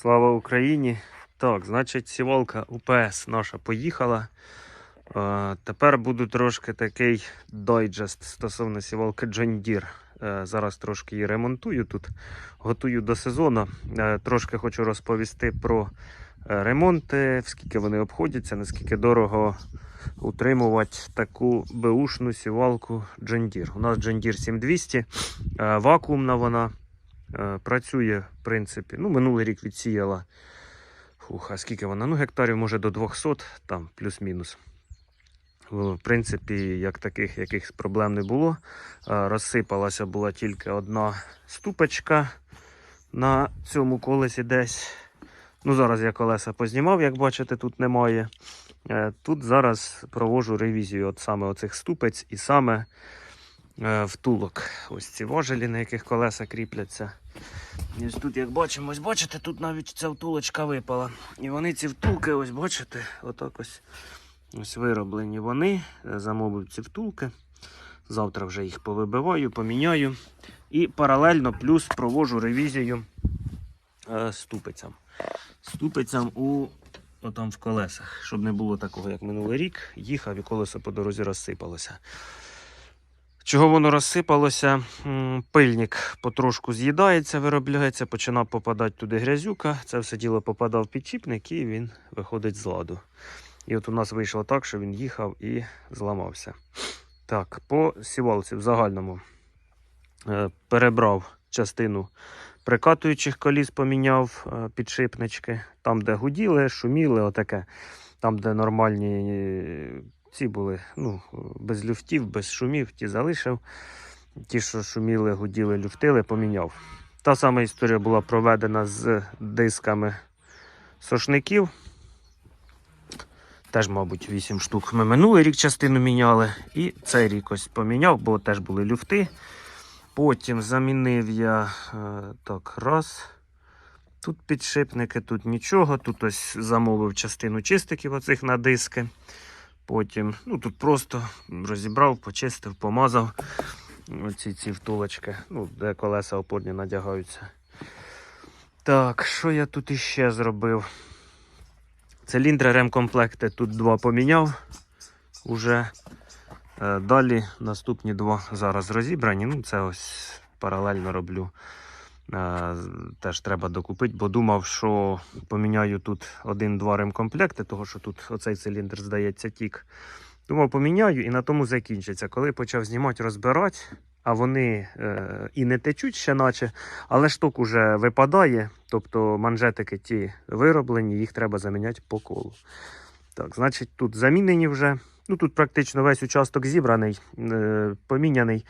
Слава Україні! Так, значить, сівалка УПС наша поїхала. Е, тепер буду трошки такий дайджест стосовно сівалки John Deere. Е, зараз трошки її ремонтую тут, готую до сезону. Е, трошки хочу розповісти про е, ремонти, скільки вони обходяться, наскільки дорого утримувати таку беушну сівалку John Deere. У нас John Deere 7200, е, вакуумна вона. Е, Працює, в принципі, ну, минулий рік відсіяла. Фух, а скільки вона? Ну, гектарів може до 200, там плюс-мінус. В принципі, як таких якихось проблем не було. Е, Розсипалася була тільки одна ступочка на цьому колесі десь. Ну, зараз я колеса познімав, як бачите, тут немає. Е, Тут зараз провожу ревізію от саме оцих ступець і саме втулок. Ось ці важелі, на яких колеса кріпляться. Ось тут, як бачимо, ось бачите, тут навіть ця втулочка випала. І вони ці втулки, ось бачите, отак ось, ось вироблені вони. Е, Замовив ці втулки. Завтра вже їх повибиваю, поміняю. І паралельно плюс провожу ревізію е, ступицям. Ступицям у отам в колесах, щоб не було такого, як минулий рік. Їхав і колесо по дорозі розсипалося. Чого воно розсипалося? Пильник потрошку з'їдається, виробляється, починав попадати туди грязюка. Це все діло попадав в підчіпник і він виходить з ладу. І от у нас вийшло так, що він їхав і зламався. Так, по сівалці в загальному е, перебрав частину прикатуючих коліс, поміняв е, підшипнички. Там, де гуділи, шуміли, отаке. Там, де нормальні ці були, ну, без люфтів, без шумів, ті залишив. Ті, що шуміли, гуділи, люфтили, поміняв. Та сама історія була проведена з дисками сошників. Теж, мабуть, 8 штук. Ми минулий рік частину міняли. І цей рік ось поміняв, бо теж були люфти. Потім замінив я е, так, раз. Тут підшипники, тут нічого. Тут ось замовив частину чистиків оцих на диски. Потім, ну тут просто розібрав, почистив, помазав оці ці втулочки, ну, де колеса опорні надягаються. Так, що я тут іще зробив? Циліндри ремкомплекти тут два поміняв. Уже Е, далі наступні два зараз розібрані. Ну, це ось паралельно роблю. Теж треба докупити, бо думав, що поміняю тут один-два ремкомплекти, того що тут оцей циліндр, здається, тік. Думав, поміняю і на тому закінчиться. Коли почав знімати, розбирати, а вони е, і не течуть ще, наче, але штук уже випадає. Тобто манжетики ті вироблені, їх треба заміняти по колу. Так, значить, тут замінені вже. Ну тут практично весь участок зібраний, е, поміняний.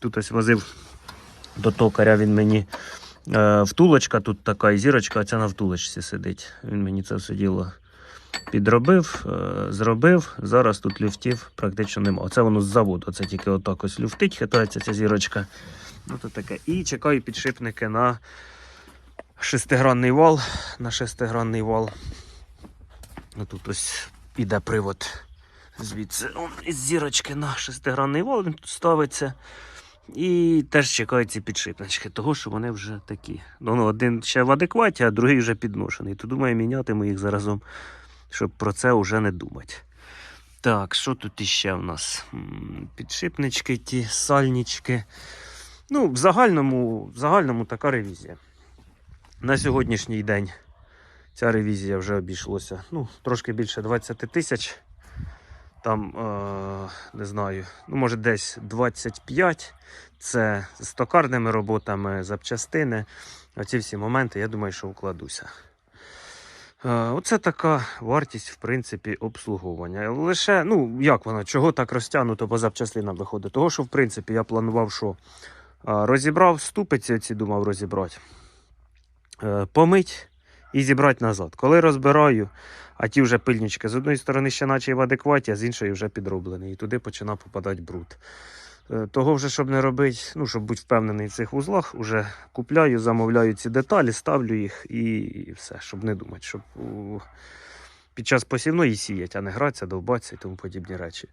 Тут ось возив до токаря він мені е, втулочка, тут така і зірочка, а ця на втулочці сидить. Він мені це все діло підробив, е, зробив. Зараз тут люфтів практично нема. Оце воно з заводу. Це тільки отак ось люфтить, хитається ця зірочка. Ну, то таке. І чекаю підшипники на шестигранний вал. На шестигранний вал. Ну, тут ось іде привод звідси он, із зірочки на шестигранний вал він тут ставиться. І теж чекають ці підшипнички, того що вони вже такі. Ну, ну, один ще в адекваті, а другий вже підношений. То думаю, мінятиму їх заразом, щоб про це вже не думати. Так, що тут іще в нас? Підшипнички, ті, сальнички. Ну, в загальному, в загальному така ревізія. На сьогоднішній день ця ревізія вже обійшлося. Ну, трошки більше 20 тисяч. Там, е, не знаю, ну, може десь 25. Це з токарними роботами, запчастини. Оці всі моменти, я думаю, що вкладуся. Е, Оце така вартість, в принципі, обслуговування. Лише, ну, як воно, чого так розтягнуто по запчастинам виходить? Того, що, в принципі, я планував, що е, розібрав ступиці, ці думав розібрати, е, помить і зібрати назад. Коли розбираю, а ті вже пильнички з одної сторони ще наче в адекваті, а з іншої вже підроблені. І туди починав попадати бруд. Е, Того вже, щоб не робити, ну, щоб бути впевнений в цих вузлах, вже купляю, замовляю ці деталі, ставлю їх і, і все, щоб не думати, щоб під час посівної сіять, а не гратися, довбатися і тому подібні речі.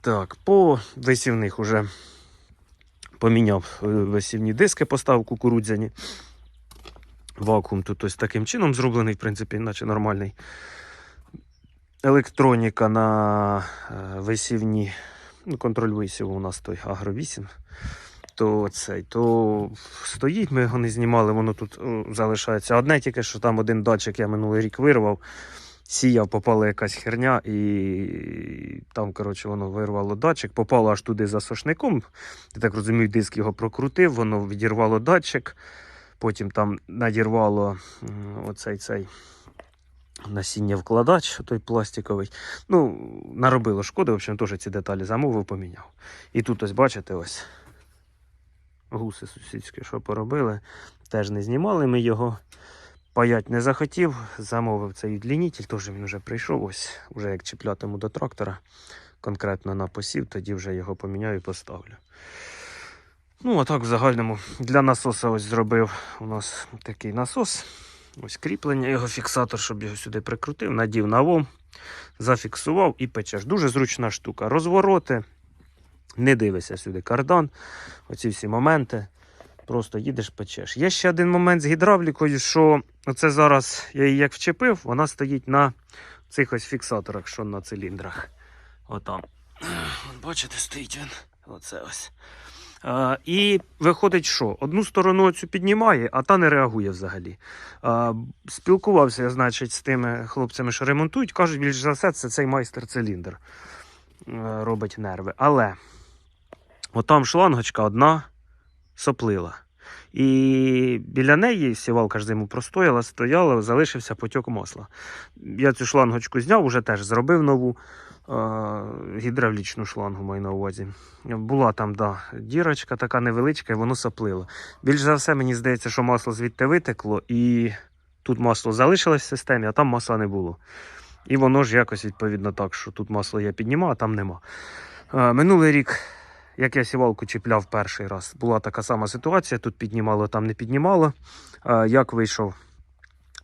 Так, по висівних уже поміняв е, висівні диски, поставив кукурудзяні. Вакуум тут ось таким чином зроблений, в принципі, наче нормальний. Електроніка на е, висівні, ну, контроль висіву у нас той Агро 8. То цей, то стоїть, ми його не знімали, воно тут о, залишається. Одне тільки, що там один датчик я минулий рік вирвав, сіяв, попала якась херня, і там, коротше, воно вирвало датчик, попало аж туди за сошником. Я так розумію, диск його прокрутив, воно відірвало датчик, потім там надірвало оцей цей насіння вкладач, той пластиковий. Ну, наробило шкоди, в общем, теж ці деталі замовив, поміняв. І тут ось бачите, ось гуси сусідські, що поробили. Теж не знімали ми його. Паять не захотів, замовив цей удлінитель, теж він вже прийшов. Ось, вже як чіплятиму до трактора, конкретно на посів, тоді вже його поміняю і поставлю. Ну, а так в загальному для насоса ось зробив у нас такий насос. Ось кріплення, його фіксатор, щоб його сюди прикрутив, надів на вом, зафіксував і печеш. Дуже зручна штука. Розвороти, не дивися сюди кардан, оці всі моменти. Просто їдеш, печеш. Є ще один момент з гідравлікою, що оце зараз я її як вчепив, вона стоїть на цих ось фіксаторах, що на циліндрах. Отам. Бачите, стоїть він. Оце ось. І виходить, що одну сторону цю піднімає, а та не реагує взагалі. Спілкувався я, значить, з тими хлопцями, що ремонтують. Кажуть, більш за все, це цей майстер-циліндр е, робить нерви. Але отам шлангочка одна соплила. І біля неї сівалка ж зиму простояла, стояла, залишився потік масла. Я цю шлангочку зняв, вже теж зробив нову гідравлічну шлангу, маю на увазі. Була там да, дірочка така невеличка, і воно соплило. Більш за все, мені здається, що масло звідти витекло, і тут масло залишилось в системі, а там масла не було. І воно ж якось відповідно так, що тут масло я піднімав, а там нема. Минулий рік як я сівалку чіпляв перший раз, була така сама ситуація. Тут піднімало, там не піднімало. Як вийшов,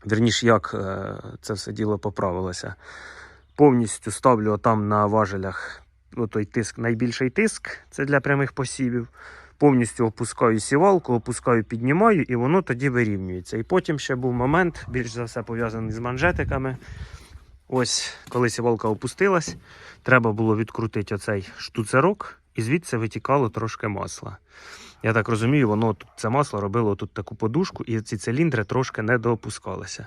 вірніше, як е, це все діло поправилося. Повністю ставлю там на важелях той тиск, найбільший тиск, це для прямих посівів. Повністю опускаю сівалку, опускаю, піднімаю, і воно тоді вирівнюється. І потім ще був момент, більш за все пов'язаний з манжетиками. Ось, коли сівалка опустилась, треба було відкрутити оцей штуцерок, і звідси витікало трошки масла. Я так розумію, воно це масло робило тут таку подушку, і ці циліндри трошки не доопускалися.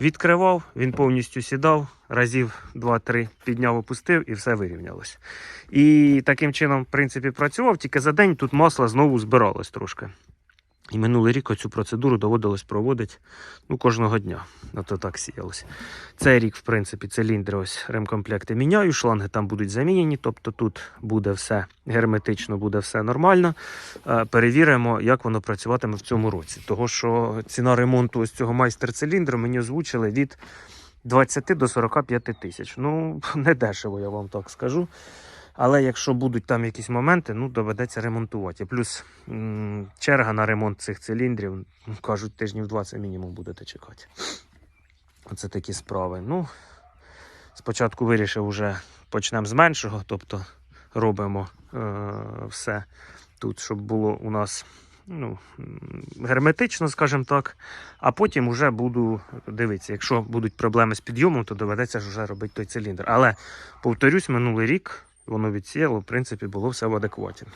Відкривав, він повністю сідав, разів 2-3 підняв, опустив і все вирівнялось. І таким чином, в принципі, працював, тільки за день тут масло знову збиралось трошки. І минулий рік оцю процедуру доводилось проводити ну, кожного дня. Ото так сіялось. Цей рік, в принципі, циліндри, ось ремкомплекти міняю, шланги там будуть замінені, тобто тут буде все герметично, буде все нормально. Е, Перевіримо, як воно працюватиме в цьому році. Того, що ціна ремонту ось цього майстер-циліндру мені озвучили від 20 до 45 тисяч. Ну, не дешево, я вам так скажу. Але якщо будуть там якісь моменти, ну доведеться ремонтувати. Плюс черга на ремонт цих циліндрів, кажуть, тижнів 20 мінімум будете чекати. Оце такі справи. Ну, спочатку вирішив вже почнемо з меншого, тобто робимо е, все тут, щоб було у нас ну, герметично, скажімо так. А потім вже буду дивитися, якщо будуть проблеми з підйомом, то доведеться ж вже робити той циліндр. Але повторюсь, минулий рік воно відсіяло, в принципі, було все в адекваті.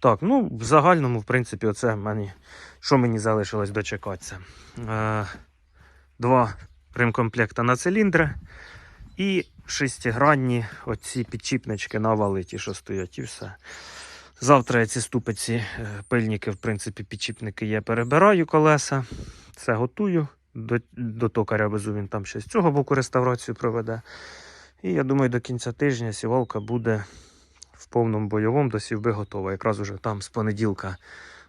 Так, ну, в загальному, в принципі, оце мені, що мені залишилось дочекатися. Е, два ремкомплекта на циліндри і шестигранні оці підчіпнички на вали, ті, що стоять, і все. Завтра я ці ступиці, е, пильники, в принципі, підчіпники є, перебираю колеса, все готую. До, до токаря везу, він там ще з цього боку реставрацію проведе. І я думаю, до кінця тижня сівалка буде в повному бойовому до сівби готова. Якраз уже там з понеділка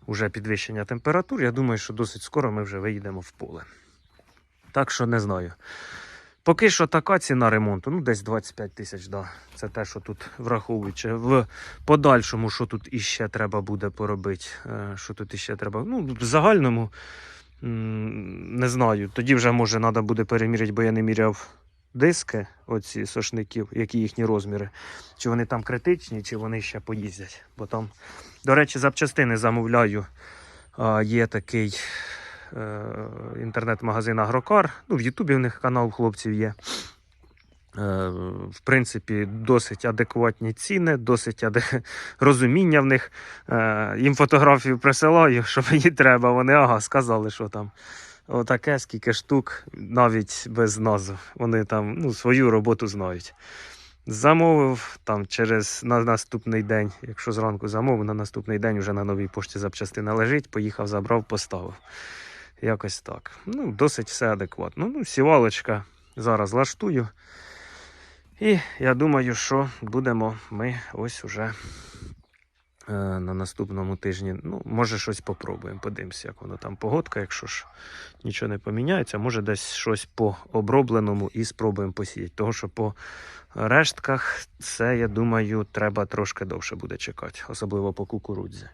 вже підвищення температур. Я думаю, що досить скоро ми вже виїдемо в поле. Так що не знаю. Поки що така ціна ремонту, ну десь 25 тисяч, да. Це те, що тут враховуючи. В подальшому, що тут іще треба буде поробити. е, Що тут іще треба. Ну, в загальному не знаю. Тоді вже може треба буде переміряти, бо я не міряв диски, оці сошників, які їхні розміри. Чи вони там критичні, чи вони ще поїздять. Бо там, до речі, запчастини замовляю. А, є такий е, інтернет-магазин Агрокар. Ну, в Ютубі в них канал хлопців є. Е, В принципі, досить адекватні ціни, досить аде... розуміння в них. Е, Їм фотографію присилаю, що мені треба. Вони ага, сказали, що там. Отаке, скільки штук, навіть без назв. Вони там ну, свою роботу знають. Замовив там через на наступний день, якщо зранку замовив, на наступний день вже на новій пошті запчастина лежить, поїхав, забрав, поставив. Якось так. Ну, досить все адекватно. Ну, сівалочка зараз лаштую. І я думаю, що будемо ми ось уже на наступному тижні. Ну, може, щось попробуємо. Подивимося, як воно там погодка. Якщо ж нічого не поміняється, може десь щось по обробленому і спробуємо посіяти. Того, що по рештках це, я думаю, треба трошки довше буде чекати, особливо по кукурудзі.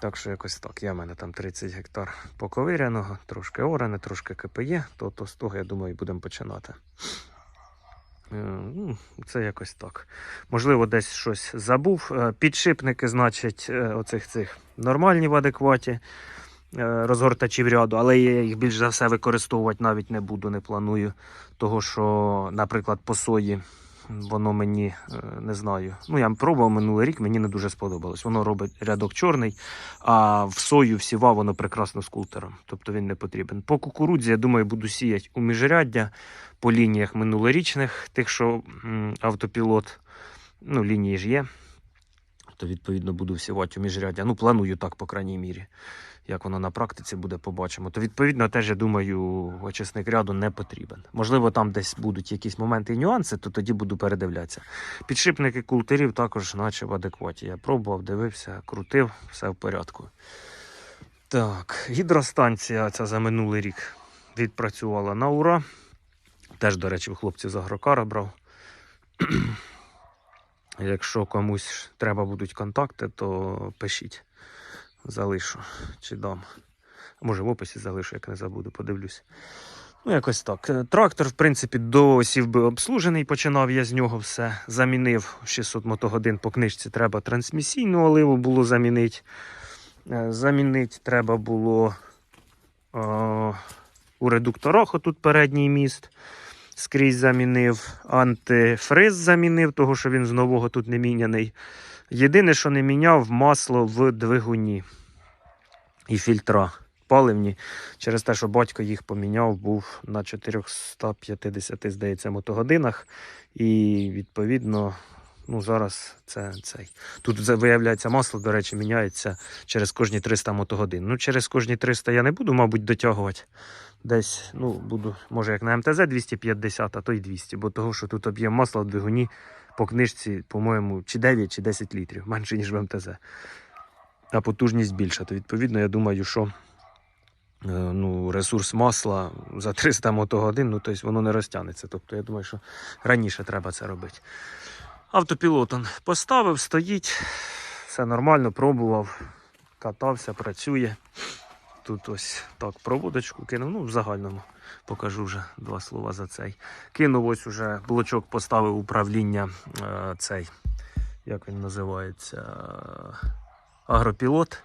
Так що якось так. Я в мене там 30 гектар поковиряного, трошки оране, трошки КПЄ, то, то з того, я думаю, будемо починати. Е, ну, Це якось так. Можливо, десь щось забув. Е, Підшипники, значить, е, оцих цих нормальні в адекваті розгортачів ряду, але я їх більш за все використовувати навіть не буду, не планую. Того, що, наприклад, по сої воно мені е, не знаю. Ну, я пробував минулий рік, мені не дуже сподобалось. Воно робить рядок чорний, а в сою всіва воно прекрасно з култером. Тобто він не потрібен. По кукурудзі, я думаю, буду сіяти у міжряддя по лініях минулорічних, тих, що автопілот, ну, лінії ж є. То відповідно буду всівати у міжряддя. Ну, планую так, по крайній мірі. Як воно на практиці буде, побачимо. То відповідно теж я думаю, очисник ряду не потрібен. Можливо, там десь будуть якісь моменти і нюанси, то тоді буду передивлятися. Підшипники култерів також, наче в адекваті. Я пробував, дивився, крутив, все в порядку. Так, гідростанція ця за минулий рік відпрацювала на ура. Теж, до речі, хлопців з агрокара брав. Якщо комусь треба будуть контакти, то пишіть. Залишу чи дам. Може в описі залишу, як не забуду, подивлюсь. Ну, якось так. Е, Трактор, в принципі, до би обслужений. Починав я з нього все. Замінив 600 мотогодин по книжці. Треба трансмісійну оливу було замінити. Е, Замінити треба було е, у редукторах отут передній міст. Скрізь замінив. Антифриз замінив, того що він з нового тут не міняний. Єдине, що не міняв, масло в двигуні і фільтра паливні. Через те, що батько їх поміняв, був на 450, здається, мотогодинах. І відповідно, ну зараз це цей. Тут виявляється масло, до речі, міняється через кожні 300 мотогодин. Ну, через кожні 300 я не буду, мабуть, дотягувати. Десь, ну, буду, може, як на МТЗ 250, а то й 200, бо того, що тут об'єм масла в двигуні по книжці, по-моєму, чи 9, чи 10 літрів, менше, ніж в МТЗ. А потужність більша. То відповідно, я думаю, що е, ну, ресурс масла за 300 мотогодин, ну, тобто воно не розтягнеться. Тобто, я думаю, що раніше треба це робити. Автопілот он поставив, стоїть, все нормально, пробував, катався, працює. Тут ось так проводочку кинув. Ну, в загальному покажу вже два слова за цей. Кинув ось уже блочок, поставив управління е, цей, як він називається, агропілот.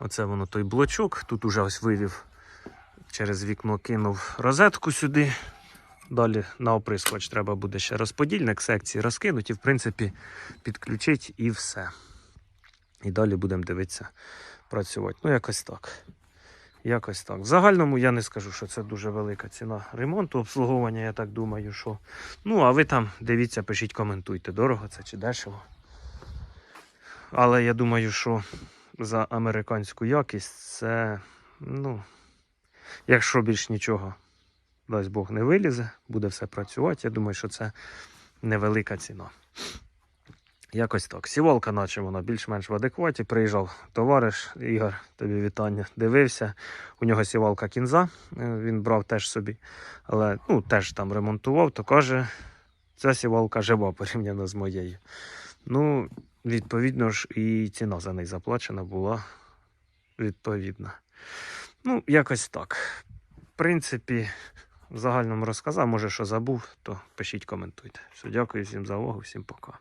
Оце воно той блочок. Тут уже ось вивів через вікно, кинув розетку сюди. Далі на оприскувач треба буде ще розподільник секції розкинути і, в принципі, підключити і все. І далі будемо дивитися, працювати. Ну, якось так. Якось так. В загальному я не скажу, що це дуже велика ціна ремонту, обслуговування, я так думаю, що. Ну, а ви там дивіться, пишіть, коментуйте, дорого це чи дешево. Але я думаю, що за американську якість це, ну, якщо більш нічого, дасть Бог, не вилізе, буде все працювати. Я думаю, що це невелика ціна. Якось так. Сівалка, наче вона більш-менш в адекваті. Приїжджав товариш Ігор, тобі вітання. Дивився. У нього сівалка кінза, е, він брав теж собі, але ну, теж там ремонтував, то каже, ця сівалка жива порівняно з моєю. Ну, відповідно ж, і ціна за неї заплачена була відповідна. Ну, якось так. В принципі, в загальному розказав, може, що забув, то пишіть, коментуйте. Все, дякую всім за увагу, всім пока.